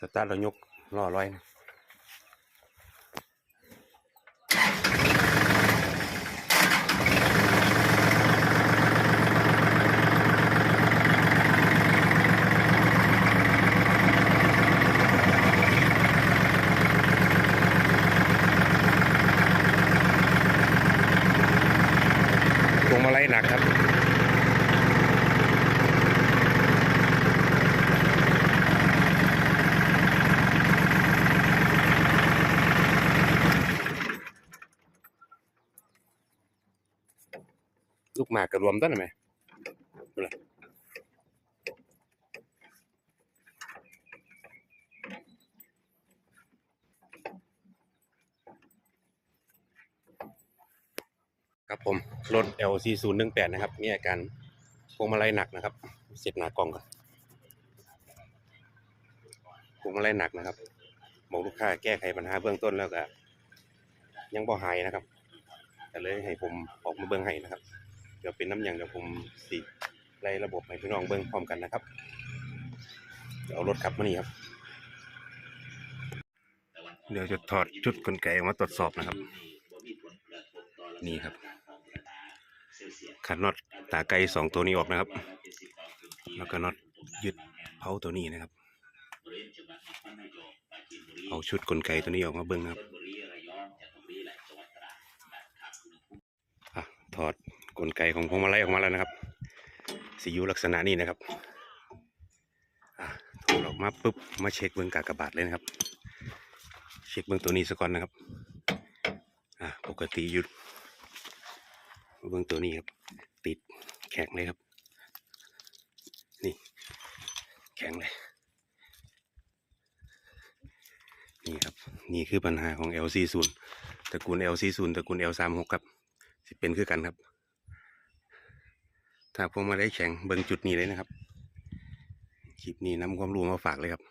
สตาร์ทเรายกล้อร้อยนะลงมาไล่หนักครับ ลูกหมากกระรวมต้นไหมดูละครับผม รถ LC 0 1 8 นะครับ มีอาการพวงมาลัยหนักนะครับ เสร็จหนากล่องก่อนพวงมาลัยหนักนะครับบอกลูกค้าแก้ไขปัญหาเบื้องต้นแล้วก็ยังบ่หายนะครับก็เลยให้ผมออกมาเบิ่งให้นะครับ เดี๋ยวเป็นน้ำหยังเดี๋ยวผมสิไล่ระบบให้พี่น้องเบิ่งพร้อมกันนะครับเดี๋ยวเอารถขับมานี่ครับ เดี๋ยวจะถอดชุดกลไกออกมาตรวจสอบนะครับ นี่ครับขัดน็อตตาไกสองตัวนี้ออกนะครับ แล้วก็น็อตยึดเผาตัวนี้นะครับเอาชุดกลไกตัวนี้ออกมาเบิ่งครับอะถอด กลไกของพวงมาลัยออกมาแล้วนะครับสียูลักษณะนี้นะครับถอดออกมาปุ๊บมาเช็คเบื้องกากบาทเลยนะครับ เช็คเบื้องตัวนี้ซะก่อนนะครับปกติอยู่เบื้องตัวนี้ครับ ติดแข็งเลยครับ นี่ แข็งเลยนี่ครับ นี่คือปัญหาของ LC0 ตระกูล LC0 ตระกูล L36 ครับ สิเป็นคือกันครับ ถ้าผมมาได้แข่งเบิ่งจุดนี้เลยนะครับ คลิปนี้นำความรู้มาฝากเลยครับ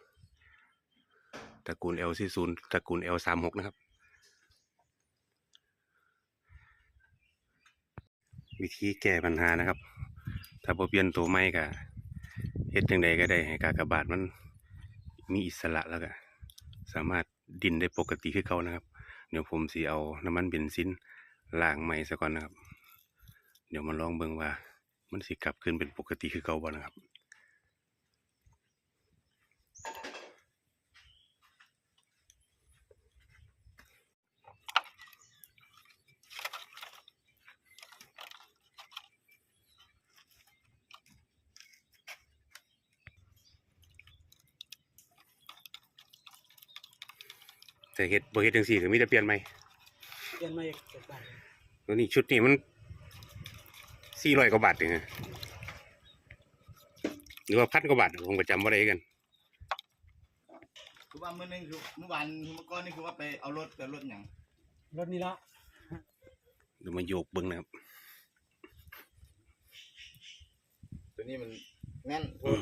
ตระกูล L40 ตระกูล L36 นะครับ วิธีแก้ปัญหานะครับ ถ้าพอเปลี่ยนตัวไม่ก็เฮ็ดจังใดก็ได้ให้กากระบาทมันมีอิสระแล้วก็สามารถดินได้ปกติขึ้นเขานะครับ เดี๋ยวผมสิเอาน้ำมันเบนซินล้างใหม่ซะก่อนนะครับ เดี๋ยวมาลองเบิ่งว่า มันสิกลับขึ้นเป็นปกติคือเก่าบ่นะครับแต่เฮ็ดบ่เฮ็ดจังซี่ก็มีแต่เปลี่ยนใหม่เปลี่ยนมาอีกเจ็ดบาทตัวนี้ชุดนี้มัน สี่ร้อยกว่าบาทเองอะหรือว่าพันกว่าบาทผมก็จำว่าได้กันคือว่าเมื่อนึงคือเมื่อวานเมื่อก่อนนี่คือว่าไปเอารถกับรถอย่างรถนี้ละเดี๋ยวมาโยกเบิ้งนะครับตัวนี้มันแน่นอืม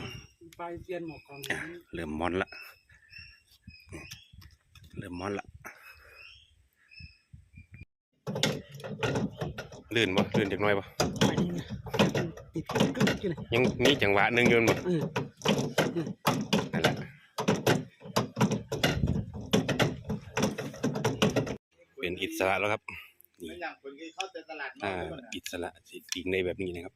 ไปเปลี่ยนหมวกของอะเริ่มมอนละเริ่มมอนละ ลื่นบ่ลื่นจักหน่อยบ่ไปนี่นะติดกึ๊กกึ๊กอยู่เลยยังมีจังหวะหนึ่งอยืนบ่อืมนั่นแหละเป็นอิสระแล้วครับนี่เป็นอย่างคนที่เข้าแต่ตลาดนออ่ากด้วยนะอิสระสิจริงในแบบนี้นะครับ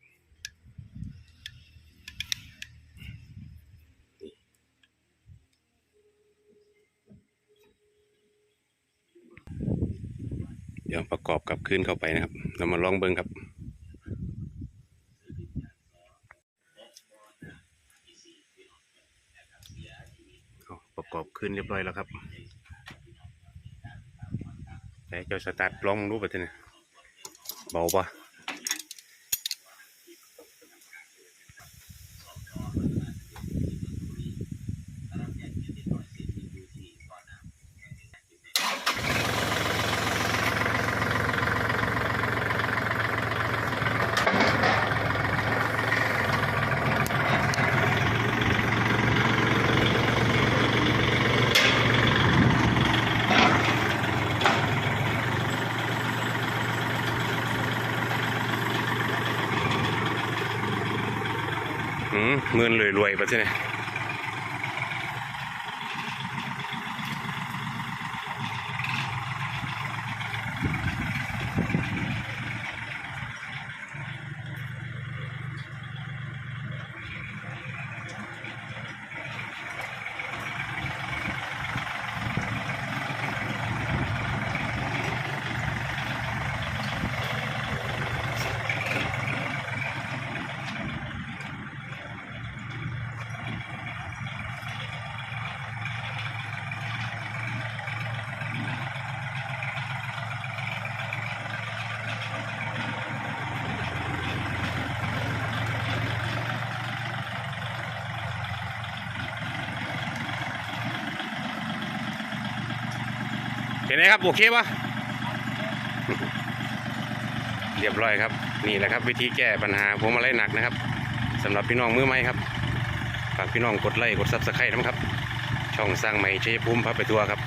ดี๋ยวประกอบกับขึ้นเข้าไปนะครับ เรามาลองเบิ้งครับ ประกอบขึ้นเรียบร้อยแล้วครับแต่เจ้าสตาร์ทลองรู้ป่ะทีนี้เบาปะ มเงินรวยๆป่ะทีนี้ เป็นไงครับ โอเคปะเรียบร้อยครับ นี่แหละครับ วิธีแก้ปัญหาพวงมาลัยหนักนะครับสำหรับพี่น้องมือใหม่ครับฝากพี่น้องกดไลค์กดซับสไครต์นะครับ ช่องสร้างใหม่เชยภูมิพับไปตัวครับ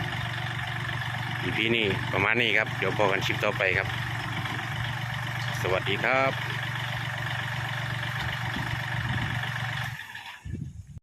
อีพีนี้ประมาณนี้ครับ เดี๋ยวพอกันคลิปต่อไปครับ สวัสดีครับ